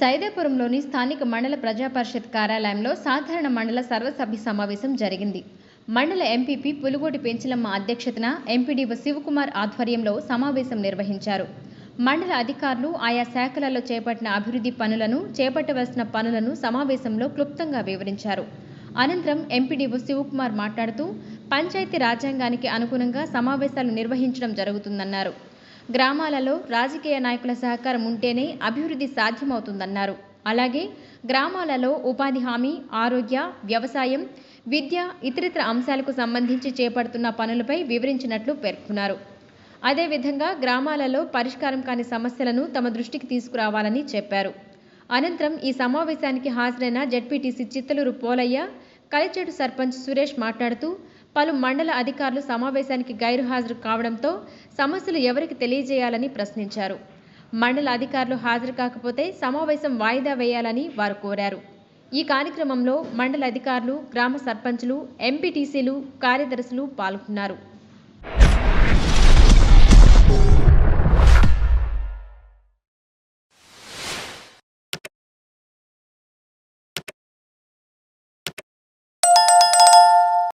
సైదాపురంలోని స్థానిక మండల ప్రజా పరిషత్ కార్యాలయంలో సాధారణ మండల సర్వసభ్య సమావేశం జరిగింది. మండల ఎంపీపీ పులుగోటి పెంచలమ్మ అధ్యక్షతన ఎంపీడీఓ శివకుమార్ ఆధ్వర్యంలో సమావేశం నిర్వహించారు. మండల అధికారులు ఆయా శాఖలలో చేపట్టిన అభివృద్ధి పనులను చేపట్టవలసిన పనులను సమావేశంలో క్లుప్తంగా వివరించారు. అనంతరం ఎంపీడీఓ శివకుమార్ మాట్లాడుతూ పంచాయతీ రాజ్యాంగానికి అనుగుణంగా సమావేశాలు నిర్వహించడం జరుగుతుందన్నారు. గ్రామాలలో రాజకీయ నాయకుల సహకారం ఉంటేనే అభివృద్ధి సాధ్యమవుతుందన్నారు. అలాగే గ్రామాలలో ఉపాధి హామీ ఆరోగ్య వ్యవసాయం విద్య ఇతరితర అంశాలకు సంబంధించి చేపడుతున్న పనులపై వివరించినట్లు పేర్కొన్నారు. అదేవిధంగా గ్రామాలలో పరిష్కారం కాని సమస్యలను తమ దృష్టికి తీసుకురావాలని చెప్పారు. అనంతరం ఈ సమావేశానికి హాజరైన జడ్పీటీసీ చిత్తలూరు పోలయ్య కలిచేటు సర్పంచ్ సురేష్ మాట్లాడుతూ పలు మండల అధికారులు సమావేశానికి గైరుహాజరు కావడంతో సమస్యలు ఎవరికి తెలియజేయాలని ప్రశ్నించారు. మండల అధికారులు హాజరు కాకపోతే సమావేశం వాయిదా వేయాలని వారు కోరారు. ఈ కార్యక్రమంలో మండల అధికారులు గ్రామ సర్పంచులు ఎంపీటీసీలు కార్యదర్శులు పాల్గొన్నారు.